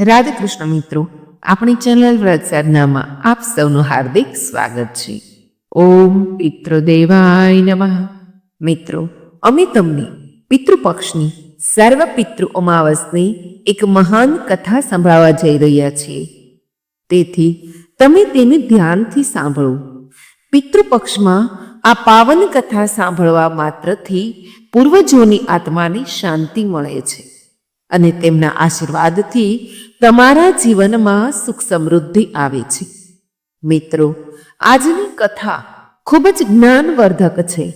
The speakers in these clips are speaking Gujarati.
રાધે કૃષ્ણ મિત્રો, આપણી ચેનલ વ્રત સાધનામાં આપ સૌનું હાર્દિક સ્વાગત છે. ઓમ પિતૃદેવાય નમઃ. મિત્રો, અમે તમને પિતૃપક્ષની સર્વ પિતૃ અમાવસની એક મહાન કથા સંભળાવવા જઈ રહ્યા છીએ. તેથી, તમે તેને ધ્યાનથી સાંભળો. પિતૃપક્ષમાં આ પાવન કથા સાંભળવા માત્રથી પૂર્વજોની આત્માને શાંતિ મળે છે. અને તેમના આશીર્વાદથી તમારા જીવનમાં સુખ સમૃદ્ધિ આવે છે. મિત્રો, આજની કથા ખૂબ જ જ્ઞાનવર્ધક છે.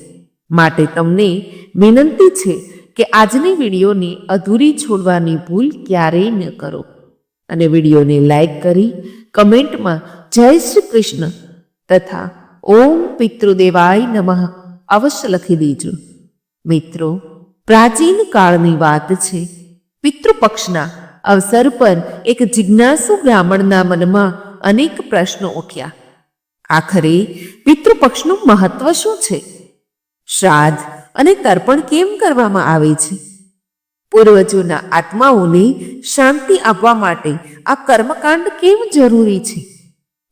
માટે તમને વિનંતી છે કે આજની વિડીયોને અધૂરી છોડવાની ભૂલ ક્યારેય ન કરો. અને વિડીયોને લાઈક કરી, કમેન્ટમાં જય શ્રી કૃષ્ણ તથા ઓમ પિતૃદેવાય નમઃ અવશ્ય લખી દેજો. મિત્રો, પ્રાચીન કાળની વાત છે પિતૃપક્ષના અવસર પર એક જિજ્ઞાસુ બ્રાહ્મણના મનમાં અનેક પ્રશ્નો ઉઠ્યા. આખરે પિતૃપક્ષનું મહત્વ શું છે? શ્રાદ્ધ અને તર્પણ કેમ કરવામાં આવે છે? પૂર્વજોના આત્માઓને શાંતિ આપવા માટે આ કર્મકાંડ કેમ જરૂરી છે?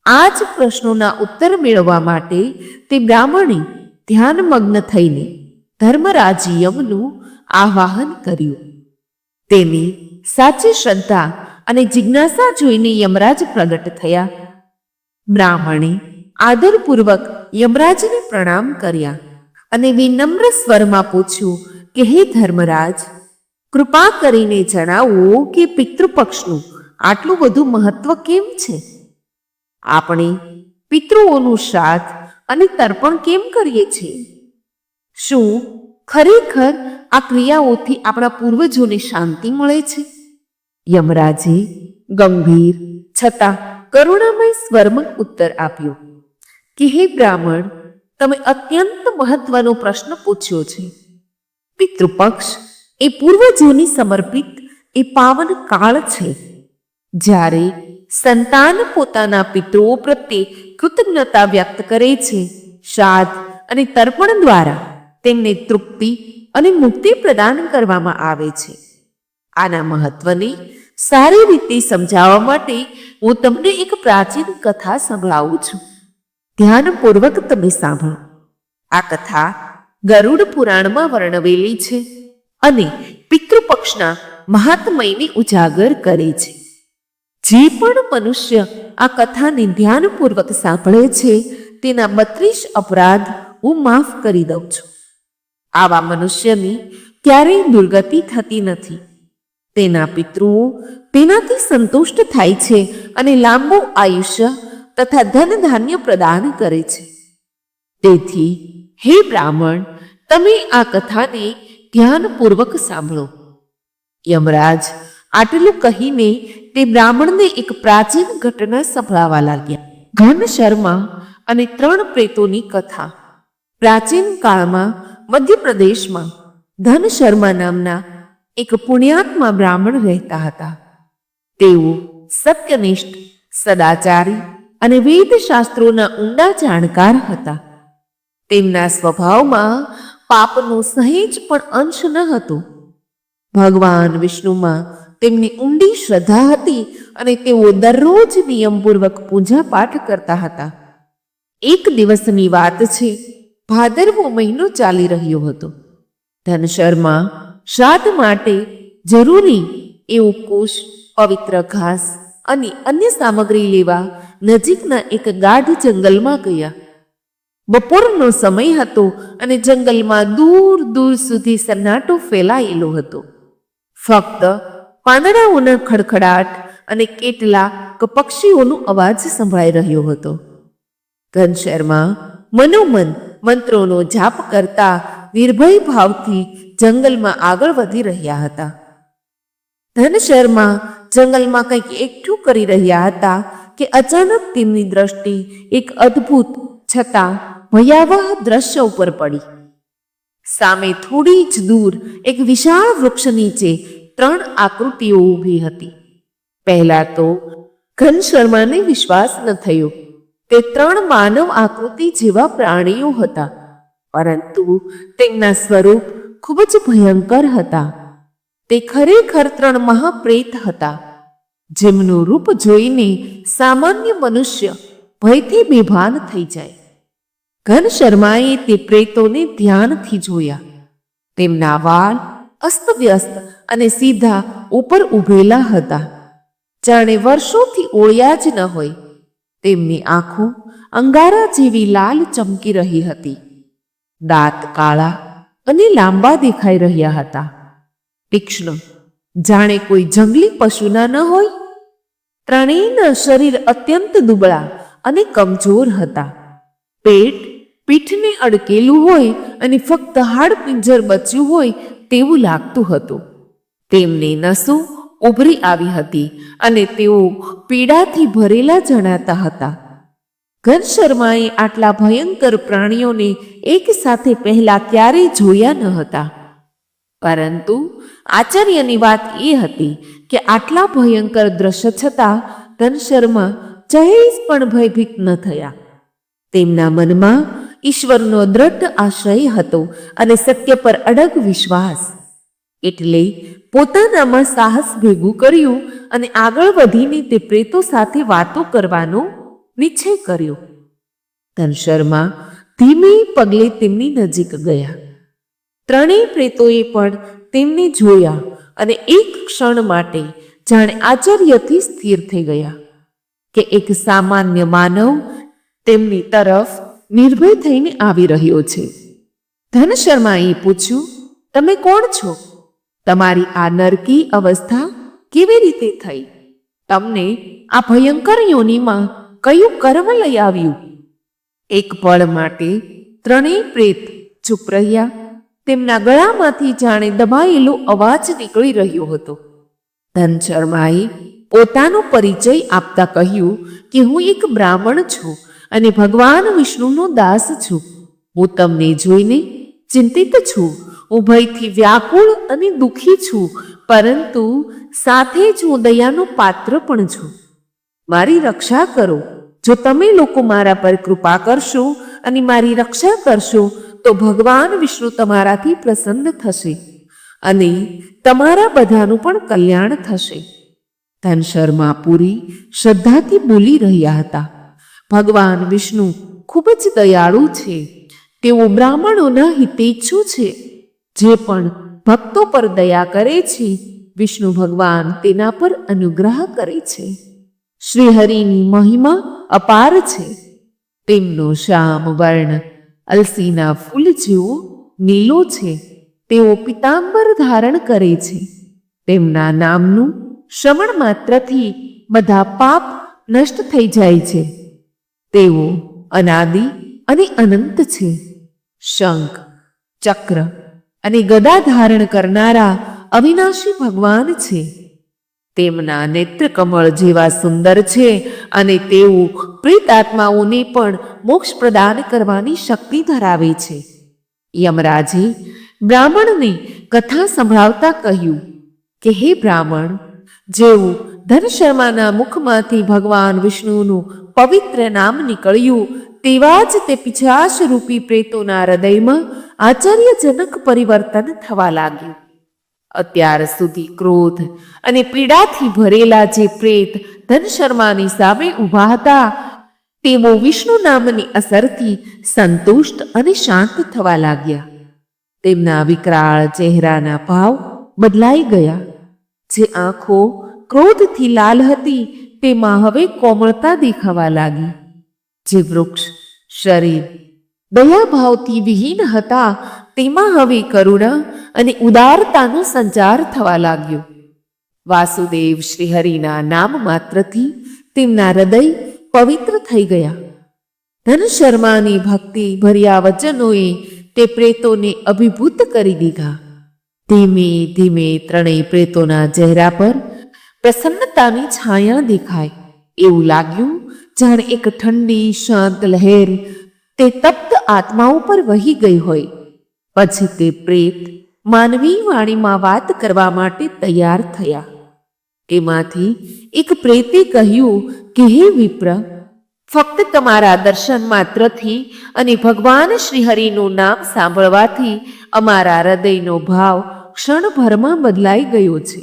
આ જ પ્રશ્નોના ઉત્તર મેળવવા માટે તે બ્રાહ્મણે ધ્યાનમગ્ન થઈને ધર્મરાજીયમનું આવાહન કર્યું. તેની સાચી શ્રદ્ધા અને જિજ્ઞાસા જોઈને યમરાજ પ્રગટ થયા. બ્રાહ્મણે આદરપૂર્વક યમરાજને પ્રણામ કર્યા અને વિનમ્ર સ્વરમાં પૂછ્યું કે, હે ધર્મરાજ, કૃપા કરીને જણાવો કે પિતૃપક્ષનું આટલું બધું મહત્વ કેમ છે? આપણે પિતૃઓનું શ્રાદ્ધ અને તર્પણ કેમ કરીએ છીએ? શું ખરેખર આ ક્રિયાઓથી આપણા પૂર્વજોને શાંતિ મળે છે. યમરાજે ગંભીર, છતાં કરુણામય સ્વરમાં ઉત્તર આપ્યો. કે હે બ્રાહ્મણ, તમે અત્યંત મહત્વનો પ્રશ્ન પૂછ્યો છે. પિતૃપક્ષ, એ પૂર્વજોની સમર્પિત એ પાવન કાળ છે. જ્યારે સંતાન પોતાના પિતૃઓ પ્રત્યે કૃતજ્ઞતા વ્યક્ત કરે છે, શ્રાદ્ધ અને તર્પણ દ્વારા તેમને તૃપ્તિ અને મુક્તિ પ્રદાન કરવામાં આવે છે. આના મહત્વને સારી રીતે સમજાવવા માટે હું તમને એક પ્રાચીન કથા સંભળાવું છું. ધ્યાનપૂર્વક તમે સાંભળો. આ કથા ગરુડ પુરાણમાં વર્ણવેલી છે અને પિતૃપક્ષના મહાત્મયને ઉજાગર કરે છે. જે પણ મનુષ્ય આ કથાને ધ્યાનપૂર્વક સાંભળે છે, તેના બત્રીસ અપરાધ હું માફ કરી દઉં છું. આવા મનુષ્યની ક્યારેય દુર્ગતિ થતી નથી. તેના પિતૃઓ તેનાથી સંતુષ્ટ થાય છે અને લાંબુ આયુષ્ય તથા ધન ધાન્ય પ્રદાન કરે છે. તેથી, હે બ્રાહ્મણ, તમે આ કથાને ધ્યાનપૂર્વક સાંભળો. યમરાજ આટલું કહીને તે બ્રાહ્મણને એક પ્રાચીન ઘટના સંભળાવા લાગ્યા. ઘન શર્મા અને ત્રણ પ્રેતોની કથા. પ્રાચીન કાળમાં મધ્યપ્રદેશમાં ધન શર્મા નામના એક પુણ્યાત્મા બ્રાહ્મણ રહેતા હતા. તેઓ સત્યનિષ્ઠ, સદાચારી અને વેદશાસ્ત્રોના ઊંડા જાણકાર હતા. તેમના સ્વભાવમાં પાપનો સહેજ પણ અંશ ન હતો. ભગવાન વિષ્ણુમાં તેમની ઊંડી શ્રદ્ધા હતી અને તેઓ દરરોજ નિયમપૂર્વક પૂજા પાઠ કરતા હતા. એક દિવસની વાત છે ભાદરવો મહિનો ચાલી રહ્યો હતો. ધનશર્મા શ્રાદ્ધ માટે જરૂરી એવું કુશ, પવિત્ર ઘાસ અને અન્ય સામગ્રી લેવા નજીકના એક ગાઢ જંગલમાં ગયા. બપોરનો સમય હતો અને જંગલમાં દૂર દૂર સુધી સન્નાટો ફેલાયેલો હતો. ફક્ત પાંદડાઓના ખડખડાટ અને કેટલાક પક્ષીઓનો અવાજ સંભળાઈ રહ્યો હતો. ઘનશહેરમાં મનોમન મંત્રોનો જાપ કરતા નિર્ભય ભાવથી જંગલમાં આગળ વધી રહ્યા હતા. ધનશહેરમાં જંગલમાં કંઈક એકઠું કરી રહ્યા હતા કે અચાનક તેમની દ્રષ્ટિ એક અદ્ભુત છતાં ભયાવહ દ્રશ્ય ઉપર પડી. સામે થોડી જ દૂર એક વિશાળ વૃક્ષ નીચે ત્રણ આકૃતિઓ ઊભી હતી. પહેલા તો ઘનશર્માને વિશ્વાસ ન થયો. તે ત્રણ માનવ આકૃતિ જેવા પ્રાણીઓ હતા, પરંતુ તેમના સ્વરૂપ ખૂબ જ ભયંકર હતા. તે ખરેખર ત્રણ મહાપ્રેત હતા, જેમનું રૂપ જોઈને સામાન્ય મનુષ્ય ભયથી બેભાન થઈ જાય. ઘન શર્માએ તે પ્રેતોને ધ્યાનથી જોયા. તેમના વાળ અસ્તવ્યસ્ત અને સીધા ઉપર ઊભેલા હતા. જાણે વર્ષોથી ઓળ્યા જ ન હોય. તેમની આંખો અંગારા જેવી લાલ ચમકી રહી હતી. દાંત કાળા અને લાંબા દેખાઈ રહ્યા હતા. તીક્ષ્ણ, જાણે કોઈ જંગલી પશુના ન હોય? ત્રણેયના શરીર અત્યંત દુબળા અને કમજોર હતા. પેટ પીઠને અડકેલું હોય અને ફક્ત હાડપિંજર બચ્યું હોય તેવું લાગતું હતું. તેમની નસો ઉભરી આવી હતી અને તેઓ પીડાથી ભરેલા જણાતા હતા. ઘનશર્માએ આટલા ભયંકર પ્રાણીઓને એક સાથે પહેલા ક્યારેય જોયા ન હતા. પરંતુ આશ્ચર્યની વાત એ હતી કે આટલા ભયંકર દ્રશ્ય છતાં ઘનશર્મા જહેજ પણ ભયભીત ન થયા. તેમના મનમાં ઈશ્વરનો દ્રઢ આશ્રય હતો અને સત્ય પર અડગ વિશ્વાસ. એટલે પોતાનામાં સાહસ ભેગું કર્યું અને આગળ વધીને તે પ્રેતો સાથે વાતો કરવાનો નિશ્ચય કર્યો. ધનશર્મા ધીમે પગલે તેમની નજીક ગયા. ત્રણેય પ્રેતોએ પણ તેમને જોયા અને એક ક્ષણ માટે જાણે આચાર્યથી સ્થિર થઈ ગયા કે એક સામાન્ય માનવ તેમની તરફ નિર્ભય થઈને આવી રહ્યો છે. ધનશર્માએ પૂછ્યું, તમે કોણ છો? તમારી આ નરકી અવસ્થા કેવી રીતે થઈ? તમને આ ભયંકર યોનિમાં કયું કર્મ લઈ આવ્યું? એક પળ માટે ત્રણેય પ્રેત ચૂપ રહ્યા. તેમના ગળામાંથી જાણે દબાયેલો અવાજ નીકળી રહ્યો હતો. ધનશર્માએ પોતાનો પરિચય આપતા કહ્યું કે હું એક બ્રાહ્મણ છું અને ભગવાન વિષ્ણુનો દાસ છું. હું તમને જોઈને ચિંતિત છું. હું ભયથી વ્યાકુળ અને દુઃખી છું, પરંતુ સાથે જ હું દયાનો પાત્ર પણ છું. મારી રક્ષા કરો. જો તમે લોકો મારા પર કૃપા કરશો અને મારી રક્ષા કરશો, તો ભગવાન વિષ્ણુ તમારાથી પ્રસન્ન થશે અને તમારા બધાનું પણ કલ્યાણ થશે. ધન શર્મા પૂરી શ્રદ્ધાથી બોલી રહ્યા હતા. ભગવાન વિષ્ણુ ખૂબ જ દયાળુ છે. તેઓ બ્રાહ્મણોના હિતેચ્છુ છે. જે પણ ભક્તો પર દયા કરે છે, વિષ્ણુ ભગવાન તેના પર અનુગ્રહ કરે છે. શ્રીહરિની મહિમા અપાર છે. તેમનો શ્યામ વર્ણ અલસીના ફૂલ જેવો નીલો છે. તેઓ પિતાંબર ધારણ કરે છે. તેમના નામનું શ્રવણ માત્રથી બધા પાપ નષ્ટ થઈ જાય છે. તેઓ અનાદિ અને અનંત છે. શંખ, ચક્ર અને ગદા ધારણ કરનારા અવિનાશી ભગવાન છે. તેમના નેત્ર કમળ જેવા સુંદર છે અને તેઓ પ્રેતાત્માઓને પણ મોક્ષ પ્રદાન કરવાની શક્તિ ધરાવે છે. યમરાજે બ્રાહ્મણને કથા સંભળાવતા કહ્યું, કે હે બ્રાહ્મણ, જેવું ધનશર્માના મુખમાંથી ભગવાન વિષ્ણુનું પવિત્ર નામ નીકળ્યું, તેવા જ તે પિછાશ રૂપી પ્રેતોના હૃદયમાં આશ્ચર્યજનક પરિવર્તન થવા લાગ્યું. અત્યાર સુધી ક્રોધ અને પીડાથી ભરેલા જે પ્રેત ધનશર્માની સામે ઊભા હતા, તેઓ વિષ્ણુ નામની અસરથી સંતુષ્ટ અને શાંત થવા લાગ્યા. તેમના વિકરાળ ચહેરાના ભાવ બદલાઈ ગયા. જે આંખો ક્રોધથી લાલ હતી, તેમાં હવે કોમળતા દેખાવા લાગી. જે વૃક્ષ, શરીર દયાભાવથી વિહીન હતા, તેમાં હવે કરુણા અને ઉદારતાનો સંચાર થવા લાગ્યો. વાસુદેવ શ્રીહરિના નામ માત્રથી તેમના હૃદય પવિત્ર થઈ ગયા. ધનશર્માની ભક્તિ ભર્યા વચનોએ તે પ્રેતોને અભિભૂત કરી દીધા. ધીમે ધીમે ત્રણેય પ્રેતોના ચહેરા પર પ્રસન્નતાની છાયા દેખાય એવું લાગ્યું જાણે એક ઠંડી, શાંત લહેર તે તપ્ત આત્મા ઉપર વહી ગઈ હોય. પછી તે પ્રેત માનવી વાણીમાં વાત કરવા માટે તૈયાર થયા. એમાંથી એક પ્રેતે કહ્યું કે, હે વિપ્ર, ફક્ત તમારા દર્શન માત્રથી અને ભગવાન શ્રીહરિનું નામ સાંભળવાથી અમારા હૃદયનો ભાવ ક્ષણભરમાં બદલાઈ ગયો છે.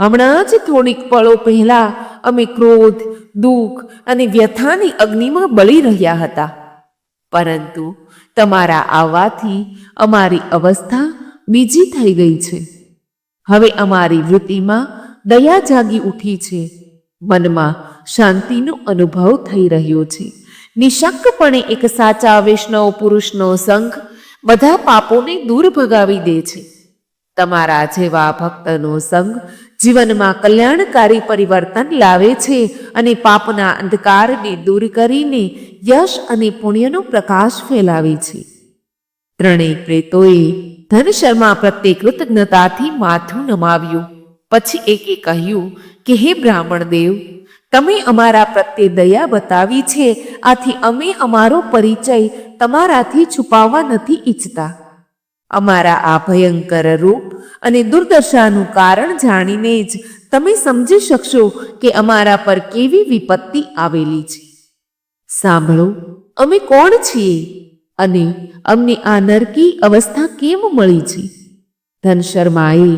હમણાં જ થોડીક પળો પહેલા અમે ક્રોધ, દુઃખ અને વ્યથાની અગ્નિમાં બળી રહ્યા હતા. પરંતુ તમારા આવવાથી અમારી અવસ્થા બીજી થઈ ગઈ છે. હવે અમારી વૃત્તિમાં દયા જાગી ઉઠી છે. મનમાં શાંતિનો અનુભવ થઈ રહ્યો છે. નિશંકપણે એક સાચા વૈષ્ણવ પુરુષનો સંઘ બધા પાપોને દૂર ભગાવી દે છે. તમારા જેવા ભક્તનો સંગ જીવનમાં કલ્યાણકારી પરિવર્તન લાવે છે અને પાપના અંધકારને દૂર કરીને યશ અને પુણ્યનો પ્રકાશ ફેલાવે છે. ત્રણેય પ્રેતોએ ધન શર્મા પ્રત્યે કૃતજ્ઞતાથી માથું નમાવ્યું. પછી એકે કહ્યું કે, હે બ્રાહ્મણ દેવ, તમે અમારા પ્રત્યે દયા બતાવી છે. આથી અમે અમારો પરિચય તમારાથી છુપાવવા નથી ઈચ્છતા. અમારા આ ભયંકર રૂપ અને દુર્દશાનું કારણ જાણીને જ તમે સમજી શકશો કે અમારા પર કેવી વિપત્તિ આવેલી છે. સાંભળો, અમે કોણ છીએ અને અમને આ નરકી અવસ્થા કેમ મળી છે? ધનશર્માએ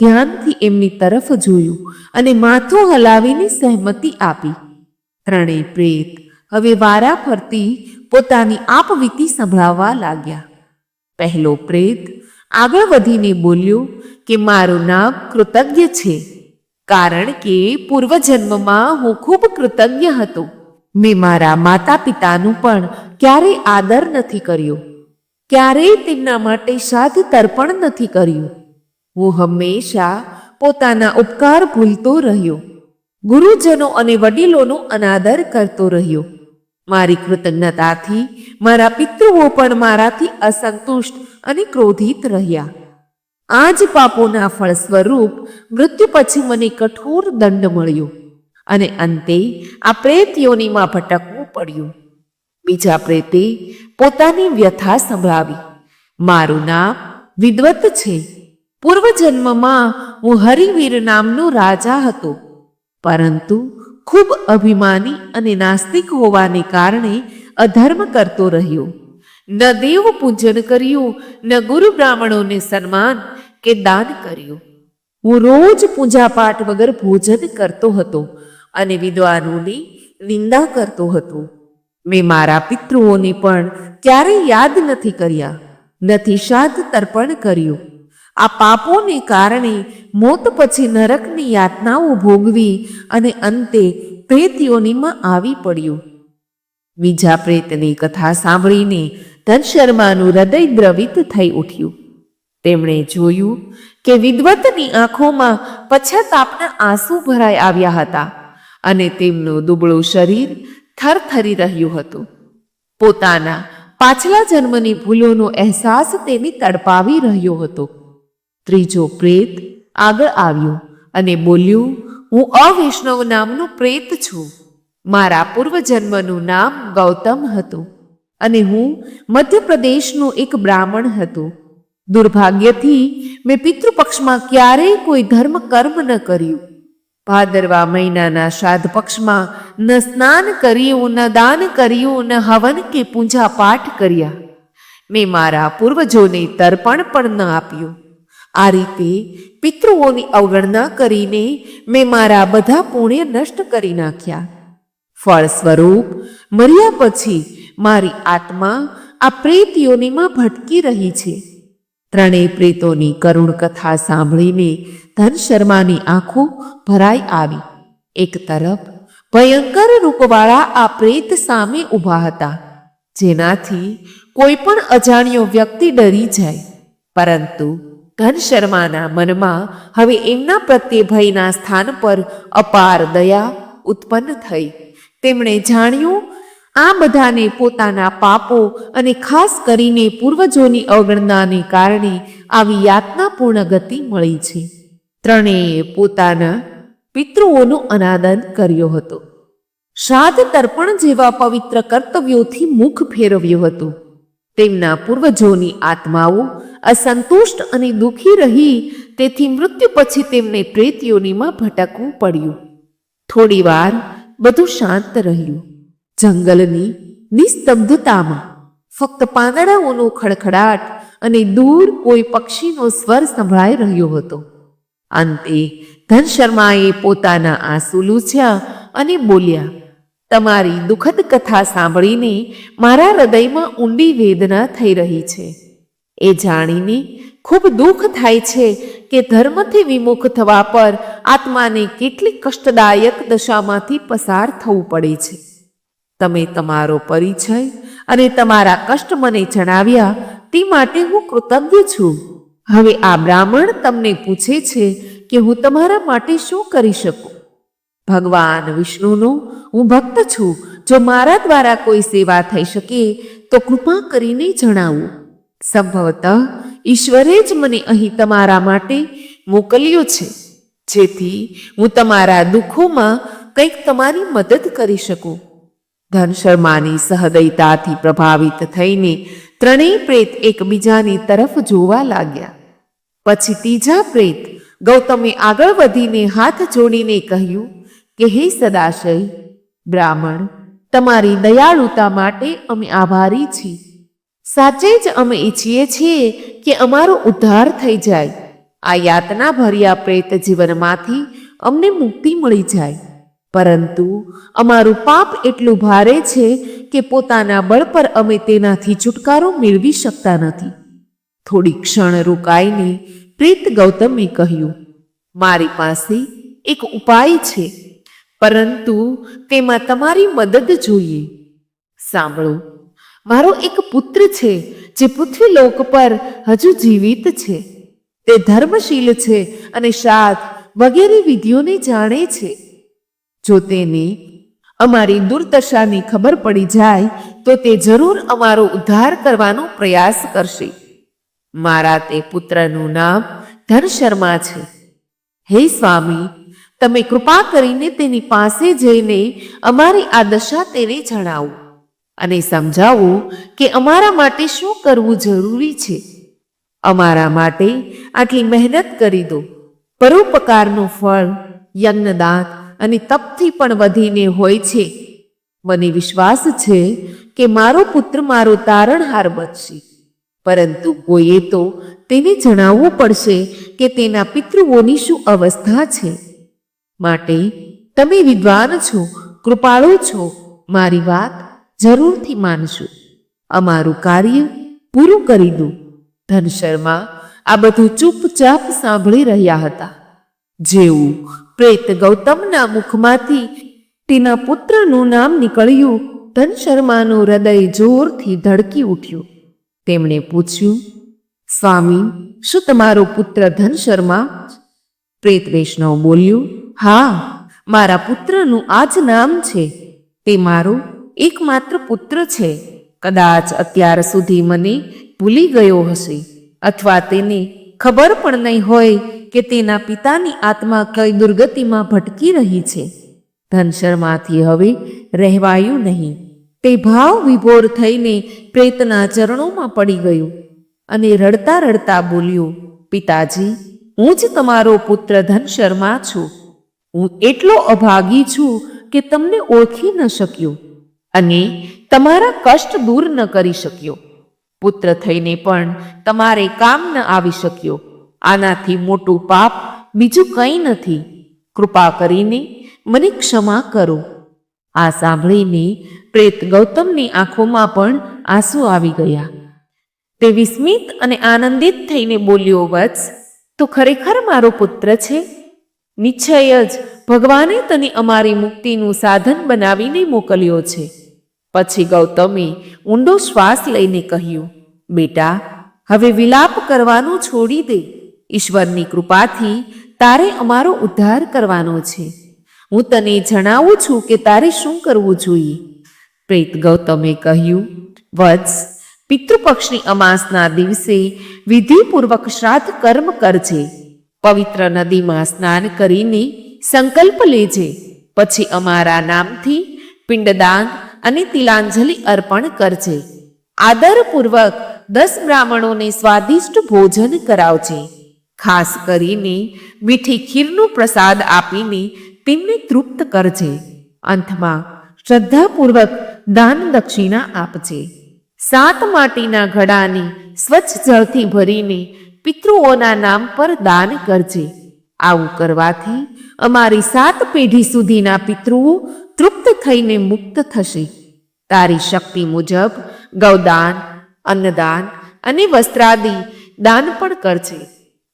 ધ્યાનથી એમની તરફ જોયું અને માથું હલાવીને સહેમતી આપી. ત્રણેય પ્રેત હવે વારા ફરતી પોતાની આપવીતી સંભળાવવા લાગ્યા. પહેલો પ્રેત આગળ વધીને બોલ્યો કે મારું નામ કૃતજ્ઞ છે, કારણ કે પૂર્વજન્મમાં હું ખૂબ કૃતજ્ઞ હતો. મેં મારા માતા પિતાનું પણ ક્યારેય આદર નથી કર્યો. ક્યારેય તેમના માટે સાધ તર્પણ નથી કર્યું. હું હંમેશા પોતાના ઉપકાર ભૂલતો રહ્યો. ગુરુજનો અને વડીલોનો અનાદર કરતો રહ્યો. મારી કૃતજ્ઞતાથી, મારા પિતૃઓ પણ મારાથી અસંતુષ્ટ અને ક્રોધિત રહ્યા. આ જ પાપોના ફળ સ્વરૂપ મૃત્યુ પછી મને કઠોર દંડ મળ્યો અને અંતે આ પ્રેત યોનિમાં ભટકવું પડ્યું. બીજા પ્રેતે પોતાની વ્યથા સંભળાવી. મારું નામ વિદવત છે. પૂર્વજન્મમાં હું હરિવીર નામનો રાજા હતો. પરંતુ ખૂબ અભિમાની અને નાસ્તિક હોવાને કારણે અધર્મ કરતો રહ્યો. ન દેવ પૂજન કર્યું, ન ગુરુ બ્રાહ્મણોને સન્માન કે દાન કર્યું. હું રોજ પૂજાપાઠ વગર ભોજન કરતો હતો અને વિદ્વાનોની નિંદા કરતો હતો. મેં મારા પિતૃઓને પણ ક્યારેય યાદ નથી કર્યા, નથી શાદ તર્પણ કર્યું. આ પાપોને કારણે મોત પછી નરકની યાતનાઓ ભોગવી અને અંતે પ્રેતીઓનીમાં આવી પડ્યું. બીજા પ્રેતની કથા સાંભળીને ધનશર્માનું હૃદય દ્રવિત થઈ ઉઠ્યું. તેમણે જોયું કે વિદવતની આંખોમાં પશ્ચાતાપના આંસુ ભરાઈ આવ્યા હતા અને તેમનું દુબળું શરીર થરથરી રહ્યું હતું. પોતાના પાછલા જન્મની ભૂલોનો અહેસાસ તેને તડપાવી રહ્યો હતો. ત્રીજો પ્રેત આગળ આવ્યો અને બોલ્યું, હું અવૈષ્ણવ નામનો પ્રેત છું. મારા પૂર્વજન્મનું નામ ગૌતમ હતું અને હું મધ્યપ્રદેશનું એક બ્રાહ્મણ હતું. દુર્ભાગ્યથી મેં પિતૃપક્ષમાં ક્યારેય કોઈ ધર્મ કર્મ ન કર્યું. ભાદરવા મહિનાના શ્રાદ્ધ પક્ષમાં ન સ્નાન કર્યું, ન દાન કર્યું, ન હવન કે પૂજા પાઠ કર્યા. મેં મારા પૂર્વજોને તર્પણ પણ ન આપ્યું. આ રીતે પિતૃઓની અવગણના કરીને મેં મારા બધા પુણ્ય નષ્ટ કરી નાખ્યા. ફળ સ્વરૂપ મર્યા પછી મારી આત્મા આ પ્રેત યોનિમાં ભટકી રહી છે. ત્રણેય પ્રેતોની કરુણ કથા સાંભળીને ધનશર્માની આંખો ભરાઈ આવી. એક તરફ ભયંકર રૂપવાળા આ પ્રેત સામે ઊભા હતા, જેનાથી કોઈ પણ અજાણ્યો વ્યક્તિ ડરી જાય. પરંતુ ઘનશર્માના મનમાં હવે એમના પ્રત્યે ભયના સ્થાન પર અપાર દયા ઉત્પન્ન થઈ. તેમણે જાણ્યું, આ બધાને પોતાના પાપો અને ખાસ કરીને પૂર્વજોની અવગણનાને કારણે આવી યાતનાપૂર્ણ ગતિ મળી છે. ત્રણેય પોતાના પિતૃઓનો અનાદન કર્યો હતો. શ્રાદ્ધ તર્પણ જેવા પવિત્ર કર્તવ્યોથી મુખ ફેરવ્યું હતું. તેમના પૂર્વજોની આત્માઓ અસંતુષ્ટ અને દુઃખી રહી, તેથી મૃત્યુ પછી તેમને પ્રેતયોનીમાં ભટકવું પડ્યું. થોડી વાર બધું શાંત રહ્યું. જંગલની નિસ્તબ્ધતામાં ફક્ત પાંદડાઓનો ખડખડાટ અને દૂર કોઈ પક્ષીનો સ્વર સંભળાઈ રહ્યો હતો. અંતે ધન શર્માએ પોતાના આંસુ લૂછ્યા અને બોલ્યા તમારી દુઃખદ કથા સાંભળીને મારા હૃદયમાં ઊંડી વેદના થઈ રહી છે. એ જાણીને ખૂબ દુઃખ થાય છે કે ધર્મથી વિમુખ થવા પર આત્માને કેટલી કષ્ટદાયક દશામાંથી પસાર થવું પડે છે. તમે તમારો પરિચય અને તમારા કષ્ટ મને જણાવ્યા તે માટે હું કૃતજ્ઞ છું. હવે આ બ્રાહ્મણ તમને પૂછે છે કે હું તમારા માટે શું કરી શકું? ભગવાન વિષ્ણુનો હું ભક્ત છું. જો મારા દ્વારા કોઈ સેવા થઈ શકે, તો કૃપા કરીને જણાવું. સંભવતઃ ઈશ્વરે જ મને અહીં તમારા માટે મોકલ્યો છે. જેથી હું તમારા દુઃખોમાં કંઈક તમારી મદદ કરી શકું. ધન શર્માની સહદયતાથી પ્રભાવિત થઈને ત્રણેય પ્રેત એકબીજાની તરફ જોવા લાગ્યા. પછી ત્રીજા પ્રેત ગૌતમે આગળ વધીને હાથ જોડીને કહ્યું કે હે સદાશય, બ્રાહ્મણ, તમારી દયાળુતા માટે અમે આભારી છીએ. સાચે જ અમે ઈચ્છીએ છીએ કે અમારો ઉદ્ધાર થઈ જાય. આ યાતના ભર્યા પ્રેત જીવનમાંથી અમને મુક્તિ મળી જાય. પરંતુ અમારું પાપ એટલું ભારે છે કે પોતાના બળ પર અમે તેનાથી છુટકારો મેળવી શકતા નથી. થોડી ક્ષણ રોકાઈને પ્રીત ગૌતમે કહ્યું, મારી પાસે એક ઉપાય છે. પરંતુ તેમાં તમારી મદદ જોઈએ. સાંભળો, મારો એક પુત્ર છે જે પૃથ્વીલોક પર હજુ જીવિત છે. તે ધર્મશીલ છે અને સાથ વગેરે વિધિઓને જાણે છે. જો તેને અમારી દુર્દશાની ખબર પડી જાય, તો તે જરૂર અમારો ઉદ્ધાર કરવાનો પ્રયાસ કરશે. મારા તે પુત્રનું નામ ધન શર્મા છે. હે સ્વામી તમે કૃપા કરીને તેની પાસે જઈને અમારી આ દશા તેને જણાવો અને સમજાવો કે અમારા માટે શું કરવું જરૂરી છે. અમારા માટે આટલી મહેનત કરી દો. પરોપકારનું ફળ યજ્ઞદાન અને તપથી પણ વધીને હોય છે. મને વિશ્વાસ છે કે મારો પુત્ર મારો તારણહાર બચશે પરંતુ કોઈએ તો તેને જણાવવું પડશે કે તેના પિતૃઓની શું અવસ્થા છે? માટે તમે વિદ્વાન છો, કૃપાળુ છો, મારી વાત જરૂરથી માનશો અમારું કાર્ય પૂરું કરી દો. ધન શર્મા, આ બધું ચૂપચાપ સાંભળી રહ્યા હતા. જેવું પ્રેત ગૌતમના મુખમાંથી તેના પુત્રનું નામ નીકળ્યું, ધન શર્માનું હૃદય જોરથી ધડકી ઉઠ્યું. તેમણે પૂછ્યું, સ્વામી, શું તમારો પુત્ર ધન શર્મા? પ્રેત વૈષ્ણવ બોલ્યું હા, મારા પુત્રનું આ જ નામ છે. તે મારો એકમાત્ર પુત્ર છે. કદાચ અત્યાર સુધી મને ભૂલી ગયો હશે, અથવા તેને ખબર પણ નહીં હોય કે તેના પિતાની આત્મા કઈ દુર્ગતિમાં ભટકી રહી છે. ધનશરમાંથી હવે રહેવાયું નહીં. તે ભાવ વિભોર થઈને પ્રેતના ચરણોમાં પડી ગયું અને રડતા રડતા બોલ્યો, પિતાજી, હું જ તમારો પુત્ર ધનશર્મા છું. હું એટલો અભાગી છું કે તમને ઓળખી ન શક્યો અને તમારા કષ્ટ દૂર ન કરી શક્યો. પુત્ર થઈને પણ તમારે કામ ન આવી શક્યો. આનાથી મોટું પાપ બીજું કંઈ નથી. કૃપા કરીને મને ક્ષમા કરો. આ સાંભળીને પ્રેત ગૌતમની આંખોમાં પણ આંસુ આવી ગયા. તે વિસ્મિત અને આનંદિત થઈને બોલ્યો, વત્સ, તો ખરેખર મારો પુત્ર છે? નિશ્ચય જ ભગવાને તને અમારી મુક્તિનું સાધન બનાવીને મોકલ્યો છે. પછી ગૌતમે ઊંડો શ્વાસ લઈને કહ્યું, બેટા, હવે વિલાપ કરવાનું છોડી દે. ઈશ્વરની કૃપાથી તારે અમારો ઉદ્ધાર કરવાનો છે. હું તને જણાવું છું કે તારે શું કરવું જોઈએ. પ્રેત ગૌતમે કહ્યું, વત્સ, પિતૃપક્ષની અમાસના દિવસે વિધિપૂર્વક શ્રાદ્ધ કર્મ કરજે. પવિત્ર નદીમાં સ્નાન કરીને સંકલ્પ લેજે. પછી અમારા નામથી પિંડદાન અને તિલાંજલિ અર્પણ કરજે. આદરપૂર્વક દસ બ્રાહ્મણોને સ્વાદિષ્ટ ભોજન કરાવજે. ખાસ કરીને મીઠી ખીરનું પ્રસાદ આપીને તેમને તૃપ્ત કરજે. અંતમાં શ્રદ્ધાપૂર્વક દાન દક્ષિણા આપજે. સાત માટીના ઘડાને સ્વચ્છ જળથી ભરીને પિતૃઓના નામ પર દાન કરજે. આવું કરવાથી અમારી સાત પેઢી સુધીના પિતૃઓ તૃપ્ત થઈને મુક્ત થશે. તારી શક્તિ મુજબ ગૌદાન, અન્નદાન અને વસ્ત્રાદિ દાન પણ કરજે.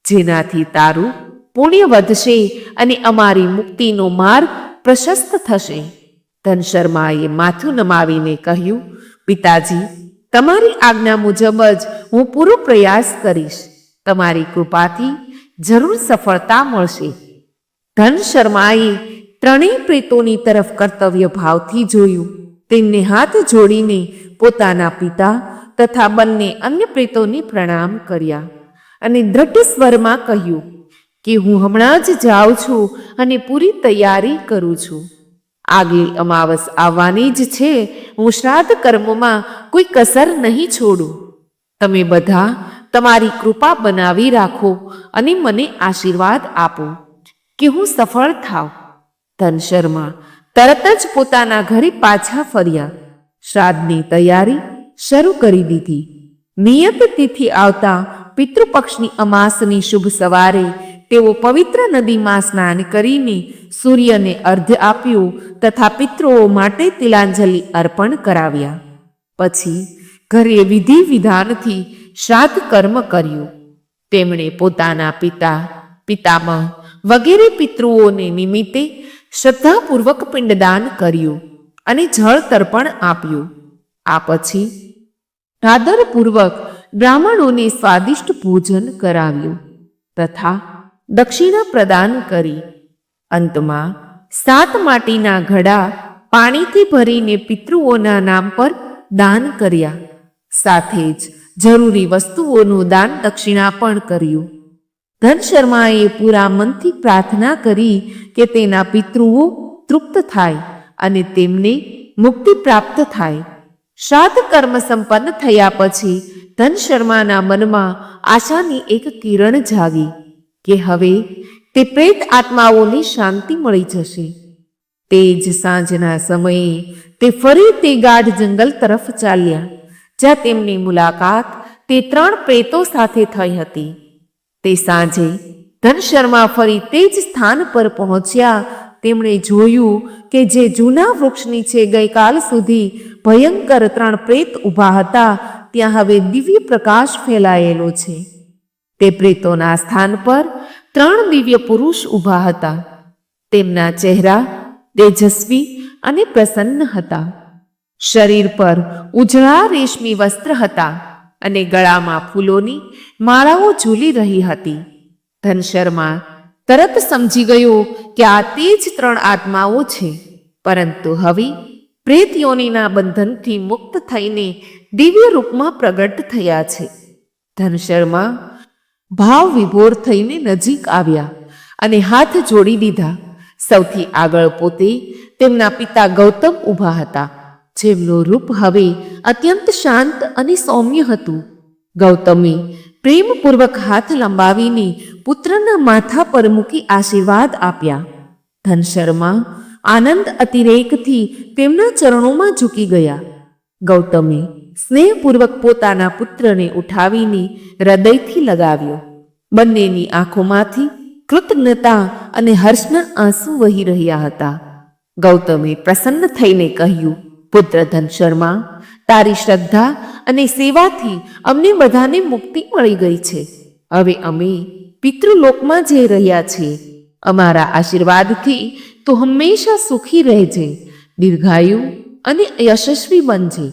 જેનાથી તારું પુણ્ય વધશે અને અમારી મુક્તિનો માર્ગ પ્રશસ્ત થશે. ધન શર્માએ માથું નમાવીને કહ્યું, પિતાજી, તમારી આજ્ઞા મુજબ જ હું પૂરો પ્રયાસ કરીશ. તમારી કૃપાથી જરૂર સફળતા મળશે. ધન શર્માએ ત્રણેય પ્રેતોની તરફ કર્તવ્ય ભાવથી જોયું. તેમને હાથ જોડીને પોતાના પિતા તથા બંને અન્ય પ્રેતોને પ્રણામ કર્યા અને દ્રઢ સ્વરમાં કહ્યું કે હું હમણાં જ જાઉં છું અને પૂરી તૈયારી કરું છું. આગલી અમાવસ આવવાની જ છે, હું શ્રાદ્ધ કર્મમાં કોઈ કસર નહીં છોડું. તમે બધા તમારી કૃપા બનાવી રાખો અને મને આશીર્વાદ આપો કે હું સફળ થાવ. ધન શર્મા, તરત જ પોતાના ઘરે પાછા ફર્યા. શ્રાદ્ધની તૈયારી શરૂ કરી દીધી. નિયત તિથિ આવતા પિતૃપક્ષની અમાસની શુભ સવારે તેઓ પવિત્ર નદીમાં સ્નાન કરીને સૂર્યને અર્ધ્ય આપ્યું તથા પિતૃઓ માટે તિલાંજલિ અર્પણ કરાવ્યા. પછી ઘરે વિધિ વિધાનથી શ્રાદ્ધ કર્મ કર્યું. તેમણે પોતાના પિતા, પિતામહ વગેરે પિતૃઓને નિમિત્તે શ્રદ્ધાપૂર્વક પિંડદાન કર્યું અને જળ તર્પણ આપ્યું. આ પછી આદરપૂર્વક બ્રાહ્મણોને સ્વાદિષ્ટ ભોજન કરાવ્યું તથા દક્ષિણા પ્રદાન કરી. અંતમાં સાત માટીના ઘડા પાણીથી ભરીને પિતૃઓના નામ પર દાન કર્યા. સાથે જ જરૂરી વસ્તુઓનું દાન દક્ષિણા પણ કર્યું. ધન શર્માએ પૂરા મનથી પ્રાર્થના કરી કે તેના પિતૃઓ તૃપ્ત થાય અને તેમને મુક્તિ પ્રાપ્ત થાય. શ્રાદ્ધ કર્મ સંપન્ન થયા પછી ધન શર્માના મનમાં આશાની એક કિરણ જાગી કે હવે તે પ્રેત આત્માઓને શાંતિ મળી જશે. તે જ સાંજના સમયે તે ફરી તે ગાઢ જંગલ તરફ ચાલ્યા. જ્યાં તેમની મુલાકાત તે ત્રણ પ્રેતો સાથે થઈ હતી. તે સાંજે ધનશર્મા ફરી તે જ સ્થાન પર પહોંચ્યા. તેમણે જોયું કે જે જૂના વૃક્ષ છે ગઈકાલ સુધી ભયંકર ત્રણ પ્રેત ઊભા હતા, ત્યાં હવે દિવ્ય પ્રકાશ ફેલાયેલો છે. તે પ્રેતોના સ્થાન પર ત્રણ દિવ્ય પુરુષ ઊભા હતા. તેમના ચહેરા તેજસ્વી અને પ્રસન્ન હતા. શરીર પર ઉજળા રેશમી વસ્ત્ર હતા અને ગળામાં ફૂલોની માળાઓ ઝૂલી રહી હતી. ધનશર્મા તરત સમજી ગયો કે આ તે જ ત્રણ આત્માઓ છે. પરંતુ હવે પ્રેત યોનિના બંધનથી મુક્ત થઈને દિવ્ય રૂપમાં પ્રગટ થયા છે. ધનશર્મા ભાવ વિભોર થઈને નજીક આવ્યા અને હાથ જોડી દીધા. સૌથી આગળ પોતે તેમના પિતા ગૌતમ ઊભા હતા. જેમનું રૂપ હવે અત્યંત શાંત અને સૌમ્ય હતું. ગૌતમે પ્રેમપૂર્વક હાથ લંબાવીને પુત્રના માથા પર મૂકી આશીર્વાદ આપ્યા. ધનશર્મા આનંદ અતિરેકથી તેમના ચરણોમાં ઝૂકી ગયા. ગૌતમે સ્નેહપૂર્વક પોતાના પુત્રને ઉઠાવીને હૃદયથી લગાવ્યો. બંનેની આંખોમાંથી કૃતજ્ઞતા અને હર્ષના આંસુ વહી રહ્યા હતા. ગૌતમે પ્રસન્ન થઈને કહ્યું પુત્ર ધન શર્મા, તારી શ્રદ્ધા અને સેવાથી અમને બધાને મુક્તિ મળી ગઈ છે. હવે અમે પિતૃલોકમાં જઈ રહ્યા છીએ. અમારા આશીર્વાદથી તો હંમેશા સુખી રહેજે, દીર્ઘાયુ અને યશસ્વી બનજે.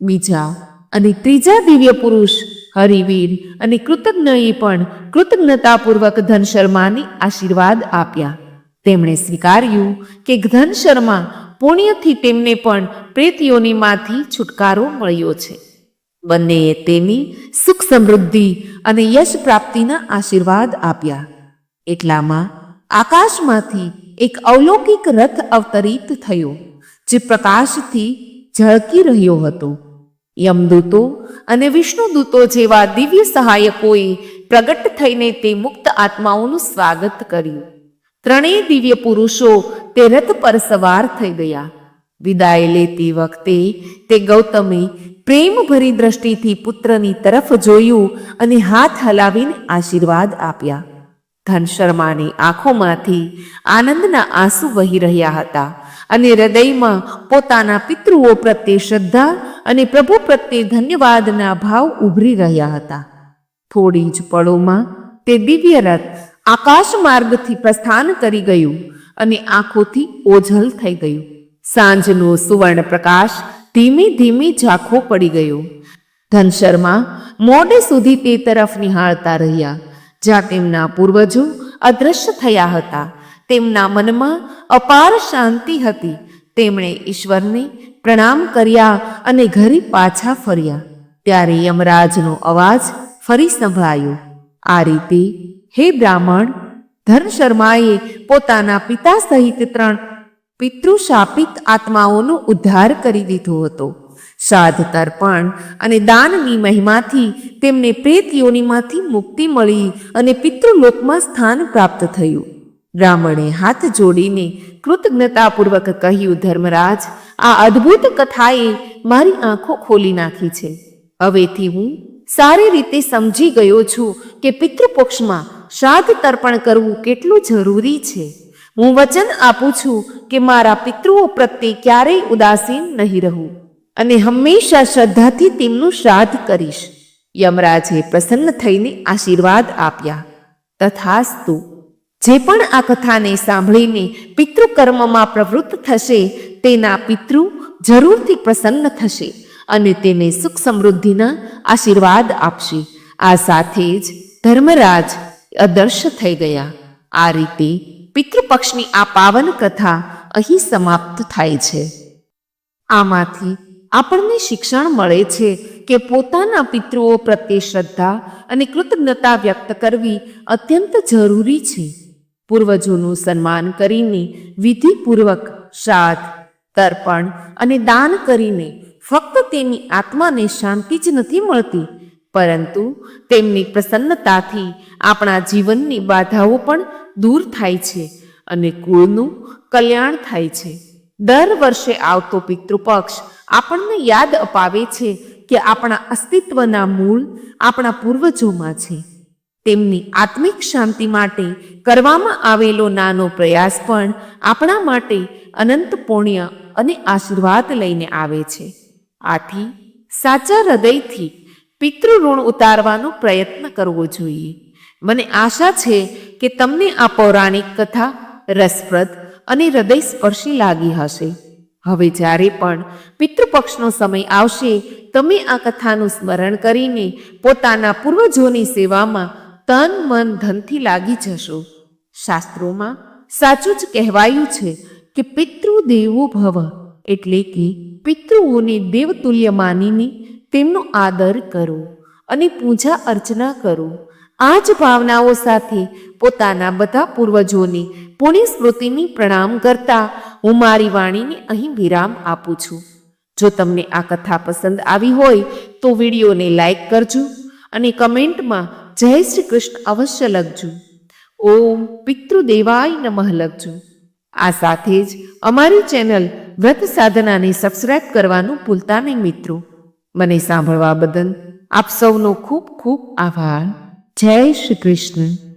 બીજા અને ત્રીજા દિવ્ય પુરુષ, હરિવીર અને કૃતજ્ઞએ પણ કૃતજ્ઞતાપૂર્વક ધન શર્માને આશીર્વાદ આપ્યા. તેમણે સ્વીકાર્યું કે ધનશર્મા પુણ્યથી તેમને પણ પ્રેતયોનીમાંથી છુટકારો મળ્યો છે. બંનેએ તેની સુખ સમૃદ્ધિ અને યશ પ્રાપ્તિના આશીર્વાદ આપ્યા. એટલામાં આકાશમાંથી એક અવલૌકિક રથ અવતરિત થયો, જે પ્રકાશથી ઝળકી રહ્યો હતો. યમદૂતો અને વિષ્ણુદૂતો જેવા દિવ્ય સહાયકોએ પ્રગટ થઈને તે મુક્ત આત્માઓનું સ્વાગત કર્યું. ત્રણેય દિવ્ય પુરુષો તે રથ પર સવાર થઈ ગયા. વિદાય લેતી વખતે તે ગૌતમે પ્રેમભરી દ્રષ્ટિથી પુત્રની તરફ જોયું અને હાથ હલાવીને આશીર્વાદ આપ્યા. ધન શર્માની આંખોમાંથી આનંદના આંસુ વહી રહ્યા હતા અને હૃદયમાં પોતાના પિતૃઓ પ્રત્યે શ્રદ્ધા અને પ્રભુ પ્રત્યે ધન્યવાદના ભાવ ઉભરી રહ્યા હતા. થોડી જ પળોમાં તે દિવ્ય રથ આકાશ માર્ગથી પ્રસ્થાન કરી ગયું અને આંખોથી ઓઝલ થઈ ગયું. સાંજનો સુવર્ણ પ્રકાશ ધીમે ધીમે ઝાંખો પડી ગયો. ધનશર્મા મોડે સુધી તે તરફ નિહાળતા રહ્યા. જ્યાં તેમના પૂર્વજો અદ્રશ્ય થયા હતા. તેમના મનમાં અપાર શાંતિ હતી. તેમણે ઈશ્વરને પ્રણામ કર્યા અને ઘરે પાછા ફર્યા. ત્યારે યમરાજનો અવાજ ફરી સંભળાયો. આ રીતે હે બ્રાહ્મણ, ધર્મશર્માએ પોતાના પિતા સહિત ત્રણ પિતૃશાપિત આત્માઓનો ઉદ્ધાર કરી દીધો હતો. સાધ તર્પણ અને દાનની મહિમાથી તેમને પ્રેત યોનિમાંથી મુક્તિ મળી અને પિતૃલોકમાં સ્થાન પ્રાપ્ત થયું. બ્રાહ્મણે હાથ જોડીને કૃતજ્ઞતાપૂર્વક કહ્યું, ધર્મરાજ, આ અદ્ભુત કથાએ મારી આંખો ખોલી નાખી છે. હવેથી હું સારી રીતે સમજી ગયો છું કે પિતૃપક્ષમાં શ્રાદ્ધ તર્પણ કરવું કેટલું જરૂરી છે? હું વચન આપું છું કે મારા પિતૃઓ પ્રત્યે ક્યારેય ઉદાસીન નહીં રહું અને હંમેશા શ્રદ્ધાથી તેમનું શ્રાદ્ધ કરીશ. યમરાજે પ્રસન્ન થઈને આશીર્વાદ આપ્યા. તથાસ્તુ, જે પણ આ કથાને સાંભળીને પિતૃકર્મમાં પ્રવૃત્ત થશે, તેના પિતૃ જરૂરથી પ્રસન્ન થશે અને તેને સુખ સમૃદ્ધિના આશીર્વાદ આપશે. આ સાથે જ ધર્મરાજ અદર્શ થઈ ગયા. આ રીતે પિતૃપક્ષની આ પાવન કથા અહીં સમાપ્ત થાય છે. આમાંથી આપણને શિક્ષણ મળે છે કે પોતાના પિતૃઓ પ્રત્યે શ્રદ્ધા અને કૃતજ્ઞતા વ્યક્ત કરવી અત્યંત જરૂરી છે. પૂર્વજોનું સન્માન કરીને વિધિપૂર્વક શ્રાદ્ધ, તર્પણ અને દાન કરીને ફક્ત તેની આત્માને શાંતિ જ નથી મળતી. પરંતુ તેમની પ્રસન્નતાથી આપણા જીવનની બાધાઓ પણ દૂર થાય છે અને કુળનું કલ્યાણ થાય છે. દર વર્ષે આવતો પિતૃપક્ષ આપણને યાદ અપાવે છે કે આપણા અસ્તિત્વના મૂળ આપણા પૂર્વજોમાં છે. તેમની આત્મિક શાંતિ માટે કરવામાં આવેલો નાનો પ્રયાસ પણ આપણા માટે અનંત પુણ્ય અને આશીર્વાદ લઈને આવે છે. આથી સાચા હૃદયથી પિતૃ ઉતારવાનો પ્રયત્ન કરવો જોઈએ. મને આશા છે કે તમને આ પૌરાણિક કથા રસપ્રદ અને હૃદયસ્પર્શી લાગી હશે. હવે જ્યારે પણ પિતૃપક્ષનો સમય આવશે, તમે આ કથાનું સ્મરણ કરીને પોતાના પૂર્વજોની સેવામાં તન, મન, ધનથી લાગી જશો. શાસ્ત્રોમાં સાચું જ કહેવાયું છે કે પિતૃ દેવો ભવ એટલે કે પિતૃઓને દેવતુલ્ય માનીને તેમનો આદર કરો અને પૂજા અર્ચના કરો. આ જ ભાવનાઓ સાથે પોતાના બધા પૂર્વજોની પુણ્ય સ્મૃતિની પ્રણામ કરતા હું મારી વાણીને અહીં વિરામ આપું છું. જો તમને આ કથા પસંદ આવી હોય તો વિડીયોને લાઈક કરજો અને કમેન્ટમાં જય શ્રી કૃષ્ણ અવશ્ય લખજો. ઓમ પિતૃદેવાય નમઃ લખજો. આ સાથે જ અમારી ચેનલ વ્રત સાધનાને સબસ્ક્રાઇબ કરવાનું ભૂલતા નહીં મિત્રો. મને સાંભળવા બદલ આપ સૌનો ખૂબ ખૂબ આભાર. જય શ્રી કૃષ્ણ.